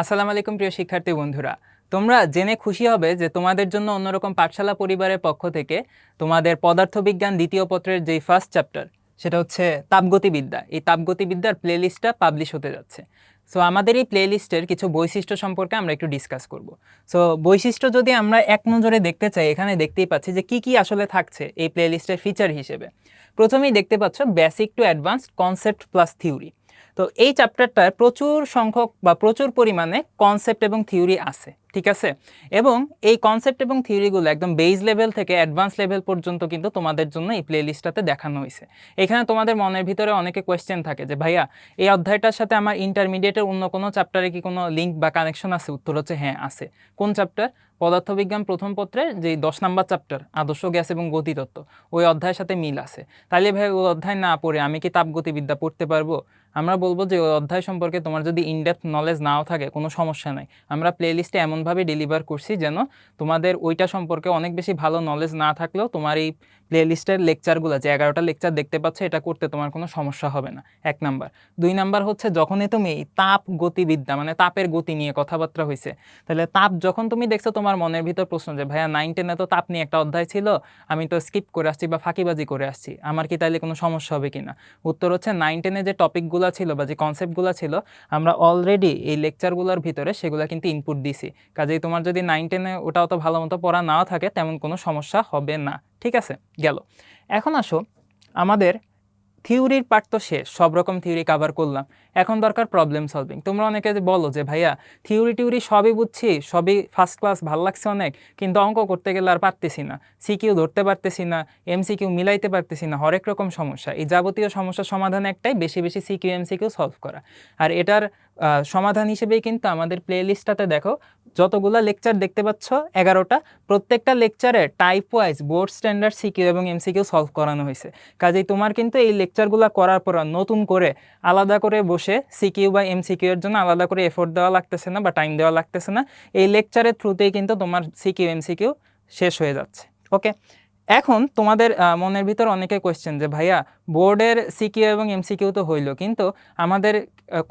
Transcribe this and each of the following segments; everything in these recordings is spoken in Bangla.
আসসালামু আলাইকুম প্রিয় শিক্ষার্থী বন্ধুরা। তোমরা জেনে খুশি হবে যে তোমাদের জন্য অন্যরকম পাঠশালা পরিবারের পক্ষ থেকে তোমাদের পদার্থবিজ্ঞান দ্বিতীয় পত্রের যেই ফার্স্ট চ্যাপ্টার সেটা হচ্ছে তাপগতিবিদ্যা। এই তাপগতিবিদ্যার প্লেলিস্টটা পাবলিশ হতে যাচ্ছে। সো আমাদের এই প্লেলিস্টের কিছু বৈশিষ্ট্য সম্পর্কে আমরা একটু ডিসকাস করব। সো বৈশিষ্ট্য যদি আমরা এক নজরে দেখতে চাই, এখানে দেখতেই পাচ্ছি যে কি কি আসলে থাকছে এই প্লেলিস্টের ফিচার হিসেবে। প্রথমেই দেখতে পাচ্ছ basic to advanced concept plus theory তো এই চ্যাপ্টারটায় প্রচুর সংখ্যক বা প্রচুর পরিমাণে কনসেপ্ট এবং থিওরি আছে। ঠিক আছে? এবং এই কনসেপ্ট এবং থিওরিগুলো একদম বেজ লেভেল থেকে অ্যাডভান্স লেভেল পর্যন্ত কিন্তু তোমাদের জন্য এই প্লেলিস্টটাতে দেখানো হয়েছে। এখানে তোমাদের মনের ভিতরে অনেকে কোয়েশ্চেন থাকে যে, ভাইয়া, এই অধ্যায়টার সাথে আমার ইন্টারমিডিয়েটের অন্য কোনো চ্যাপ্টারে কি কোনো লিঙ্ক বা কানেকশন আছে? উত্তর হচ্ছে হ্যাঁ আছে। কোন চ্যাপ্টার পদার্থবিজ্ঞান প্রথম পত্রের যে দশ নাম্বার চ্যাপ্টার আদর্শ গ্যাস এবং গতিতত্ত্ব ওই অধ্যায়ের সাথে মিল আছে। তাহলে ভাই, ওই অধ্যায় না পড়ে আমি কি তাপগতিবিদ্যা পড়তে পারব? আমরা বলব যে, ওই অধ্যায় সম্পর্কে তোমার যদি ইনডেপথ নলেজ নাও থাকে, কোনো সমস্যা নাই। আমরা প্লেলিস্টে এমনভাবে ডেলিভার করছি যেন তোমাদের ওইটা সম্পর্কে অনেক বেশি ভালো নলেজ না থাকলেও তোমার এই প্লেলিস্টের লেকচারগুলো যে এগারোটা লেকচার দেখতে পাচ্ছ, এটা করতে তোমার কোনো সমস্যা হবে না। এক নাম্বার। দুই নাম্বার হচ্ছে, যখনই তুমি তাপ গতিবিদ্যা মানে তাপের গতি নিয়ে কথাবার্তা হয়েছে তাহলে তাপ যখন তুমি দেখছ, তোমার মনের ভিতর প্রশ্ন যে, ভাইয়া নাইন টেনে তো তাপ নিয়ে একটা অধ্যায় ছিল, আমি তো স্কিপ করে আসছি বা ফাঁকিবাজি করে আসছি, আমার কি তাইলে কোনো সমস্যা হবে কি না উত্তর হচ্ছে নাইন টেনে যে টপিকগুলো ছিল বা যে কনসেপ্টগুলো ছিল, আমরা অলরেডি এই লেকচারগুলোর ভিতরে সেগুলো কিন্তু ইনপুট দিছি। কাজেই তোমার যদি নাইন টেনে ওটা অত ভালো মতো পড়া নাও থাকে, তেমন কোনো সমস্যা হবে না। ঠিক আছে, গেল। এখন আসো, আমাদের থিওরির পার্ট তো শেষ, সব রকম থিওরি কাভার করলাম। এখন দরকার প্রবলেম সলভিং তোমরা অনেকে বলো যে, ভাইয়া, থিওরি টিউরি সবই বুঝছি, সবই ফার্স্ট ক্লাস ভালো লাগছে অনেক, কিন্তু অঙ্ক করতে গেলে আর পারতেছি না। সিকিউ ধরতে পারতেছি না এমসিকিউ মিলাইতে পারতেছি না, হরেক রকম সমস্যা। এই যাবতীয় সমস্যার সমাধান একটাই, বেশি বেশি সিকিউ এমসিকিউ সলভ করা। আর এটার সমাধান হিসেবেই কিন্তু আমাদের প্লে লিস্টটাতে দেখো যতগুলো লেকচার দেখতে পাচ্ছ, এগারোটা, প্রত্যেকটা লেকচারে type wise board standard CQ এবং এমসিকিউ সলভ করানো হয়েছে। কাজেই তোমার কিন্তু এই লেকচারগুলো করার পর নতুন করে আলাদা করে বসে সিকিউ বা এমসিকিউ এর জন্য আলাদা করে এফোর্ট দেওয়া লাগতেছে না বা টাইম দেওয়া লাগতেছে না। এই লেকচারের থ্রুতেই কিন্তু তোমার সিকিউ এমসিকিউ শেষ হয়ে যাচ্ছে। ওকে এখন তোমাদের মনের ভিতর অনেকে কোয়েশ্চেন যে, ভাইয়া বোর্ডের সিকিউ এবং এমসিকিউ তো হইল, কিন্তু আমাদের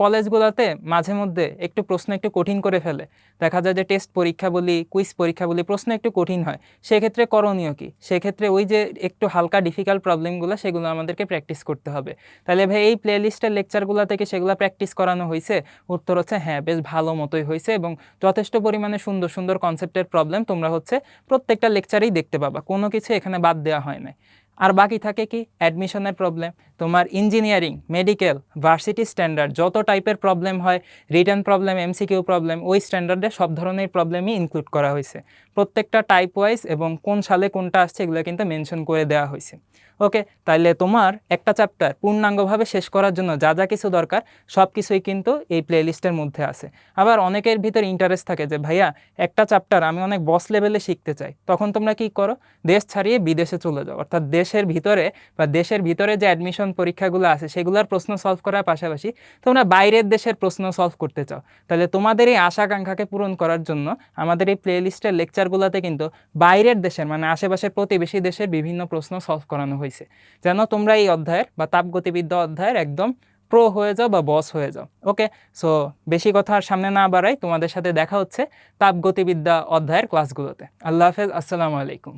কলেজগুলোতে মাঝে মধ্যে একটু প্রশ্ন একটু কঠিন করে ফেলে। দেখা যায় যে টেস্ট পরীক্ষা বলি, কুইজ পরীক্ষা বলি, প্রশ্ন একটু কঠিন হয়। সেক্ষেত্রে করণীয় কী? সেক্ষেত্রে ওই যে একটু হালকা ডিফিকাল্ট প্রবলেমগুলো সেগুলো আমাদেরকে প্র্যাকটিস করতে হবে। তাহলে ভাই, এই প্লে লিস্টের লেকচারগুলো থেকে সেগুলো প্র্যাকটিস করানো হয়েছে উত্তর হচ্ছে হ্যাঁ বেশ ভালো মতোই হয়েছে এবং যথেষ্ট পরিমাণে সুন্দর সুন্দর কনসেপ্টের প্রবলেম তোমরা হচ্ছে প্রত্যেকটা লেকচারেই দেখতে পাবা। কোনো কিছু এখানে বাদ দেওয়া হয় নাই। আর বাকি থাকে কি? অ্যাডমিশনের প্রবলেম তোমার ইঞ্জিনিয়ারিং মেডিকেল ভার্সিটি স্ট্যান্ডার্ড যত টাইপের প্রবলেম হয় রিটার্ন প্রবলেম এমসিকিউ প্রবলেম ওই স্ট্যান্ডার্ডে সব ধরনের প্রবলেমই ইনক্লুড করা হয়েছে। প্রত্যেকটা টাইপ ওয়াইজ এবং কোন সালে কোনটা আসছে এগুলো কিন্তু মেনশন করে দেওয়া হয়েছে। ওকে তাইলে তোমার একটা চ্যাপ্টার পূর্ণাঙ্গভাবে শেষ করার জন্য যা যা কিছু দরকার, সব কিছুই কিন্তু এই প্লেলিস্টের মধ্যে আছে। আবার অনেকের ভিতর ইন্টারেস্ট থাকে যে, ভাইয়া, একটা চ্যাপ্টার আমি অনেক বস লেভেলে শিখতে চাই। তখন তোমরা কি করো? দেশ ছাড়িয়ে বিদেশে চলে যাও। অর্থাৎ দেশের ভিতরে বা দেশের ভিতরে যে অ্যাডমিশন পরীক্ষাগুলো আছে, সেগুলোর প্রশ্ন সলভ করার পাশাপাশি তোমরা বাইরের দেশের প্রশ্ন সলভ করতে চাও। তাহলে তোমাদের এই আশাকাঙ্ক্ষাকে পূরণ করার জন্য আমাদের এই প্লেলিস্টের লেকচারগুলোতে কিন্তু বাইরের দেশের মানে আশেপাশের প্রতিবেশী দেশের বিভিন্ন প্রশ্ন সলভ করানো হয়েছে। যেন তোমরা এই অধ্যায়ের বা তাপগতিবিদ্যা অধ্যায়ের একদম প্রো হয়ে যাও বা বস হয়ে যাও। ওকে সো বেশি কথা আর সামনে না বাড়াই, তোমাদের সাথে দেখা হচ্ছে তাপগতিবিদ্যা অধ্যায়ের ক্লাসগুলোতে আল্লাহ হাফেজ, আসসালামু আলাইকুম।